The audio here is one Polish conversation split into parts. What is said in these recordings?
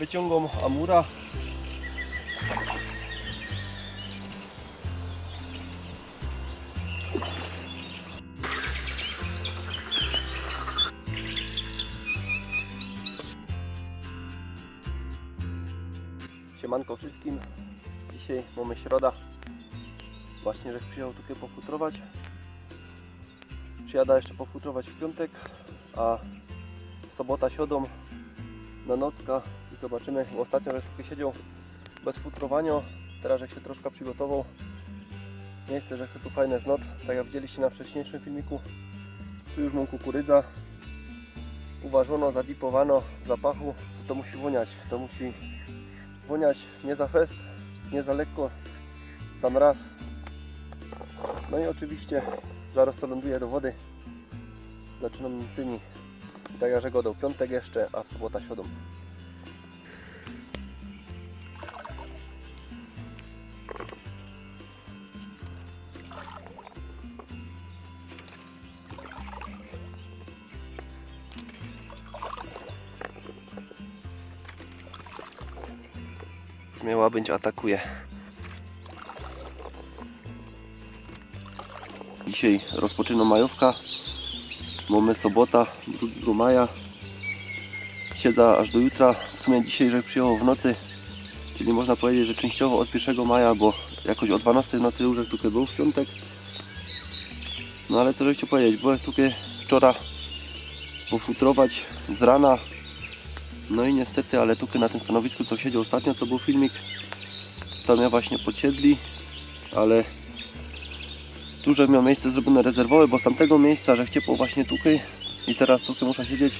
Wyciągam Amura. Siemanko wszystkim. Dzisiaj mamy środa. Właśnie, że przyjechał tutaj pofutrować. Przyjada jeszcze pofutrować w piątek, a sobota siodą na nocka zobaczymy. Bo ostatnio, że tutaj siedział bez futrowania, teraz jak się troszkę przygotował. Miejsce, że chce tu fajne znot, tak jak widzieliście na wcześniejszym filmiku. Tu już mam kukurydza. Uważono, zadipowano zapachu. To musi woniać, to musi woniać nie za fest, nie za lekko, sam raz. No i oczywiście zaraz to ląduje do wody. Zaczynam cymi. Tak jak że go do piątek jeszcze, a w sobota środą. Być atakuje. Dzisiaj rozpoczyna majówka. Mamy sobota, 2 maja. Siedza aż do jutra. W sumie dzisiaj, że przyjechał w nocy, czyli można powiedzieć, że częściowo od 1 maja, bo jakoś o 12 w nocy już tutaj był w piątek. No ale co żeście powiedzieć, byłem tutaj wczoraj pofutrować z rana. No i niestety, ale tutaj na tym stanowisku, co siedział ostatnio, co był filmik, tam ja właśnie podsiedli, ale tu, że miał miejsce zrobione rezerwowe, bo z tamtego miejsca, że ciepło właśnie tutaj i teraz tutaj muszę siedzieć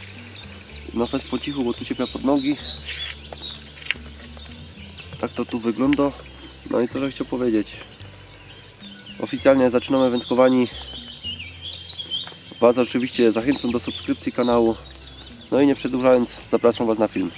no fest po cichu, bo tu ciepła pod nogi. Tak to tu wygląda. No i co, że chciał powiedzieć. Oficjalnie zaczynamy wędkowani. Was oczywiście zachęcam do subskrypcji kanału. No i nie przedłużając, zapraszam Was na film.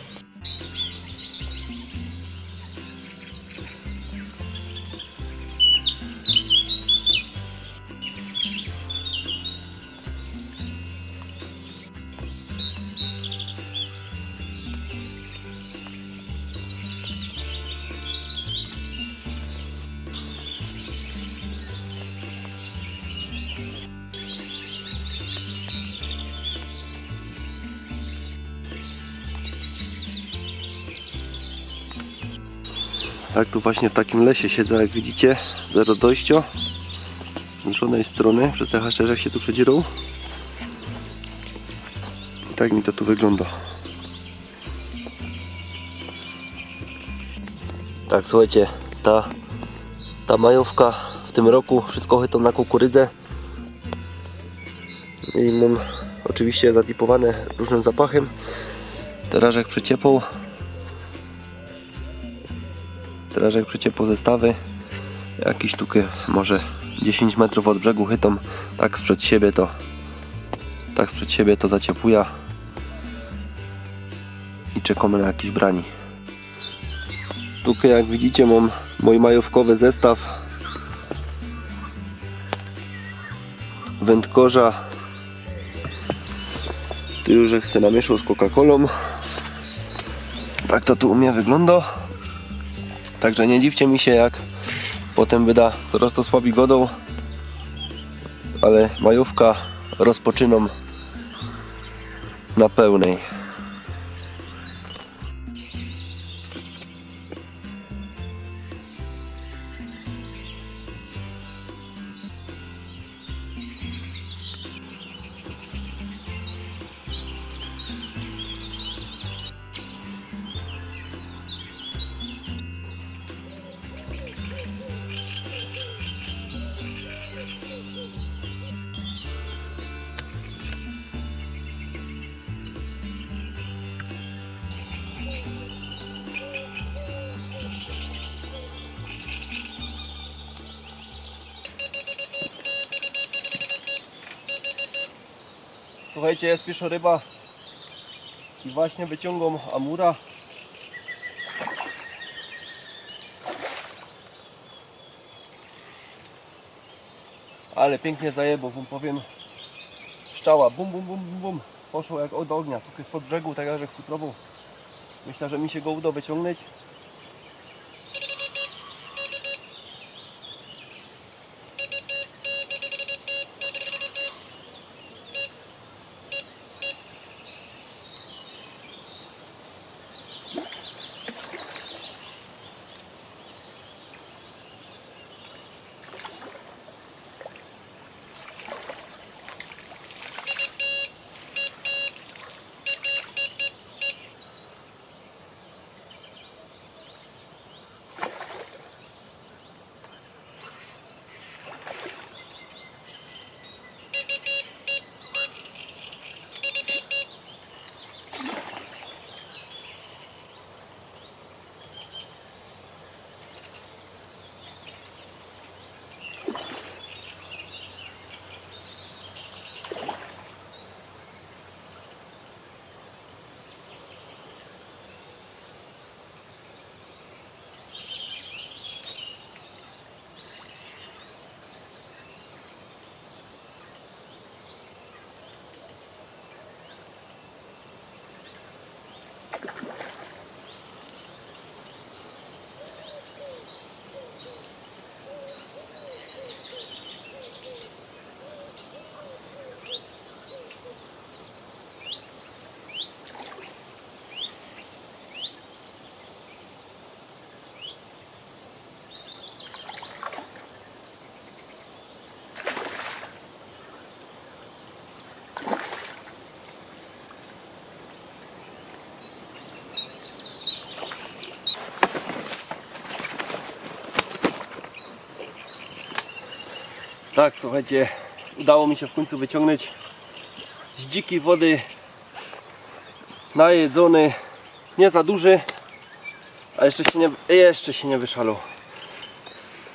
Tak, tu właśnie w takim lesie siedzę, jak widzicie, zero dojścia. Z żadnej strony, przez te haszcze się tu przedzierą. I tak mi to tu wygląda. Tak, słuchajcie, ta, ta majówka w tym roku, wszystko chytą na kukurydzę. I mam oczywiście zadipowane różnym zapachem. Teraz jak przeciepał, Teraz jak przeciepło zestawy, jakiś tuky może 10 metrów od brzegu chytą, tak sprzed siebie to tak sprzed siebie to zaciepuja i czekamy na jakiś brani. Tutaj jak widzicie mam mój majówkowy zestaw wędkorza. Tu już se namieszał z Coca-Colą. Tak to tu u mnie wygląda Także nie dziwcie mi się jak potem wyda coraz to słabi godą. Ale majówka rozpoczynam na pełnej. Słuchajcie, jest pierwsza ryba i właśnie wyciągam amura. Ale pięknie zajebał, wam powiem. Szczała, bum bum bum bum bum. Poszło jak od ognia, tu spod brzegu, tak jak futrował. Myślę, że mi się go uda wyciągnąć. Tak, słuchajcie, udało mi się w końcu wyciągnąć z dzikiej wody najedzony, nie za duży, a jeszcze się nie, jeszcze się nie wyszalał.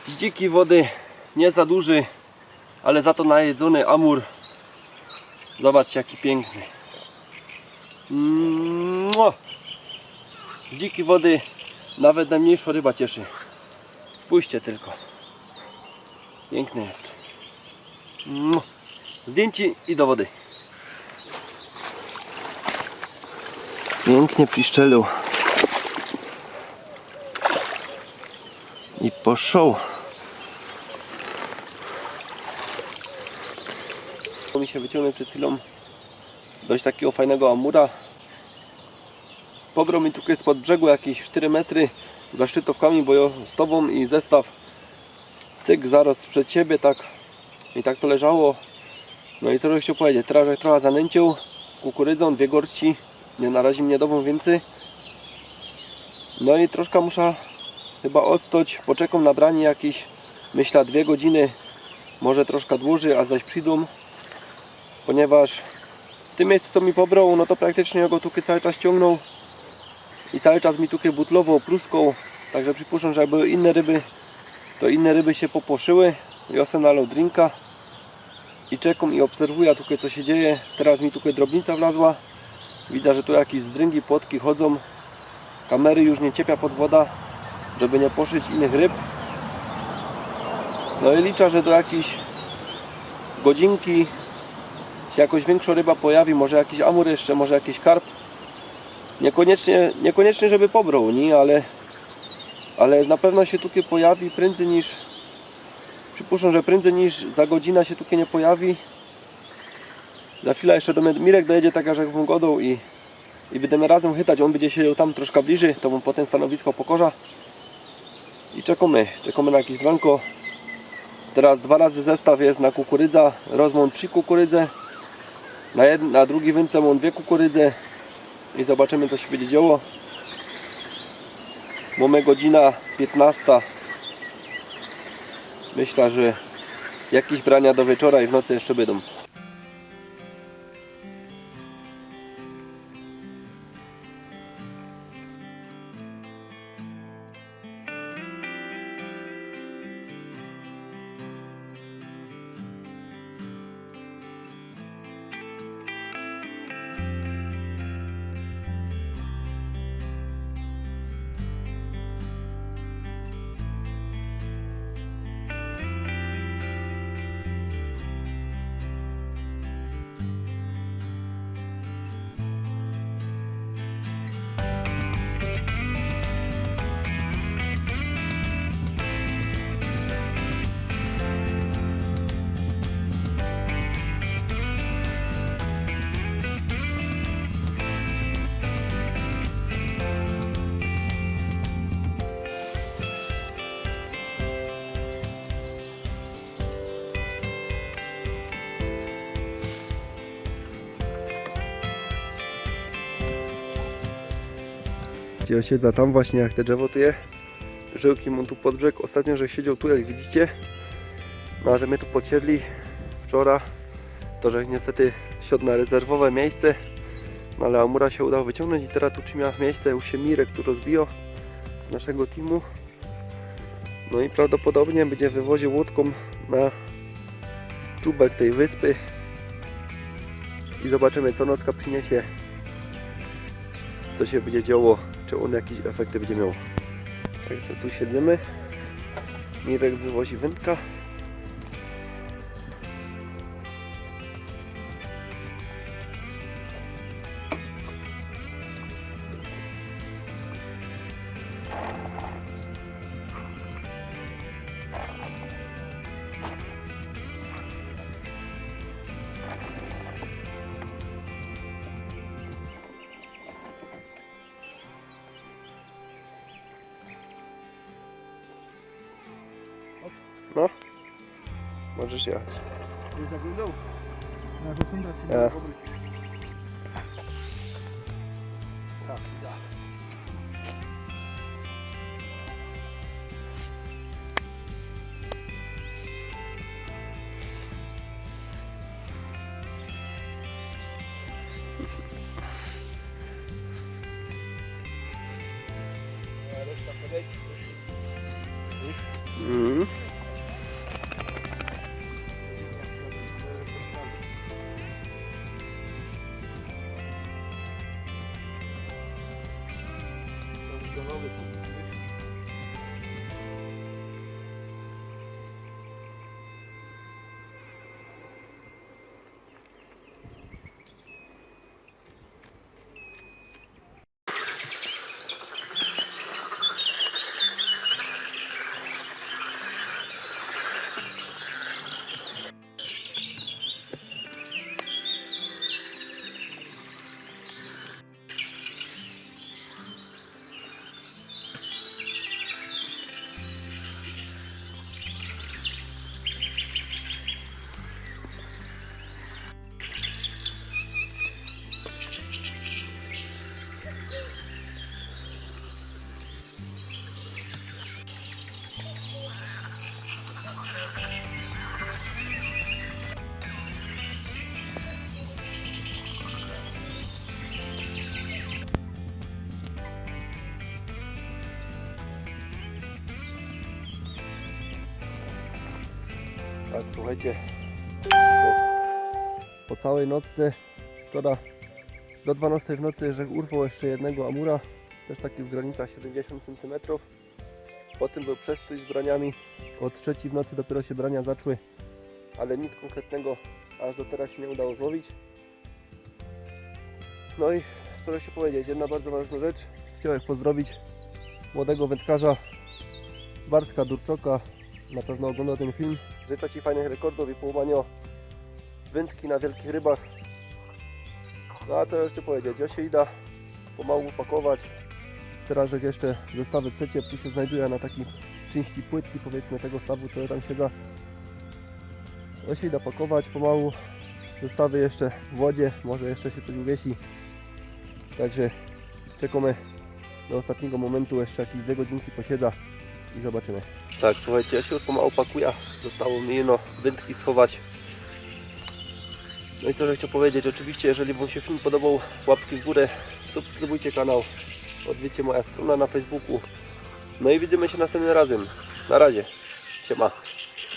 Z dzikiej wody nie za duży, ale za to najedzony amur. Zobaczcie jaki piękny. Mua! Z dzikiej wody nawet najmniejsza ryba cieszy. Spójrzcie tylko. Piękny jest. Mua. Zdjęci i do wody. Pięknie przyszczelił. I poszło. Mi się wyciągnął przed chwilą dość takiego fajnego amura. Pobrał mi tutaj spod brzegu jakieś 4 metry za szczytówkami bojostową i zestaw cyk zaraz przed siebie tak i tak to leżało. No i co żeś chciał powiedzieć, teraz jak trochę zanęcił kukurydzą, dwie gorści, nie narazi mnie dobą więcej. No i troszkę muszę chyba odstać, poczekam na branie jakieś, myślę dwie godziny, może troszkę dłużej, a zaś przyjdą, ponieważ w tym miejscu co mi pobrał, no to praktycznie go tutaj cały czas ciągnął i cały czas mi tutaj butlował, pluską, także przypuszczam, że jak były inne ryby, to inne ryby się popłoszyły. Ja sobie nalał drinka i czekam i obserwuję tutaj co się dzieje. Teraz mi tutaj drobnica wlazła. Widać, że tu jakieś zdryngi, płotki chodzą. Kamery już nie ciepia pod woda, żeby nie poszyć innych ryb. No i liczę, że do jakiejś godzinki się jakoś większa ryba pojawi, może jakiś amur jeszcze, może jakiś karp. Niekoniecznie, niekoniecznie żeby pobrał, nie? Ale, ale na pewno się tutaj pojawi prędzej niż przypuszczam, że prędzej niż za godzinę się tutaj nie pojawi. Za chwilę jeszcze do Mirek dojedzie taka jak godą i, i będziemy razem chytać. On będzie siedział tam troszkę bliżej, to mu potem stanowisko pokorza. I czekamy, czekamy na jakieś granko. Teraz dwa razy zestaw jest na kukurydza, rozmą trzy kukurydze. Na, jed, na drugi wędce mam dwie kukurydze i zobaczymy co się będzie działo. Mamy godzina 15. Myślę, że jakieś brania do wieczora i w nocy jeszcze będą. Osiedla tam właśnie jak te drzewo tu je. Żyłki mu tu pod brzeg. Ostatnio, że siedział tu jak widzicie. No a że my tu podsiedli wczoraj, to że niestety siadł na rezerwowe miejsce. No ale Amura się udało wyciągnąć i teraz tu trzyma miejsce już się Mirek tu rozbiło z naszego teamu. No i prawdopodobnie będzie wywoził łódką na czubek tej wyspy i zobaczymy co nocka przyniesie co się będzie działo czy on jakieś efekty będzie miał. Także tu siedzimy. Mirek wywozi wędka Możesz jechać Nie zaglądał? Na to są takie Ja. obróci. Tak, over to Tak, słuchajcie. Po, całej nocy, wczoraj do 12 w nocy, że urwał jeszcze jednego amura, też taki w granicach 70 cm. Potem był przestój z braniami. Od trzeciej w nocy dopiero się brania zaczły, ale nic konkretnego aż do teraz się nie udało złowić. No i co jeszcze powiedzieć, jedna bardzo ważna rzecz. Chciałem pozdrowić młodego wędkarza Bartka Durczoka, na pewno oglądał ten film. Życzę Ci fajnych rekordów i połamania wędki na wielkich rybach. No a co jeszcze powiedzieć, ja się idę pomału pakować. Teraz że jeszcze zestawy przeciep tu się znajduje na takiej części płytki powiedzmy tego stawu, co tam siedza. Ja się idę pakować pomału. Zestawy jeszcze w wodzie, może jeszcze się coś uwiesi. Także czekamy do ostatniego momentu, jeszcze jakieś dwie godzinki posiedza i zobaczymy. Tak, słuchajcie, ja się już pomału pakuję. Zostało mi no wędki schować. No i co, że chciał powiedzieć, oczywiście, jeżeli Wam się film podobał, łapki w górę, subskrybujcie kanał, odwiedźcie moja strona na Facebooku. No i widzimy się następnym razem. Na razie. Siema.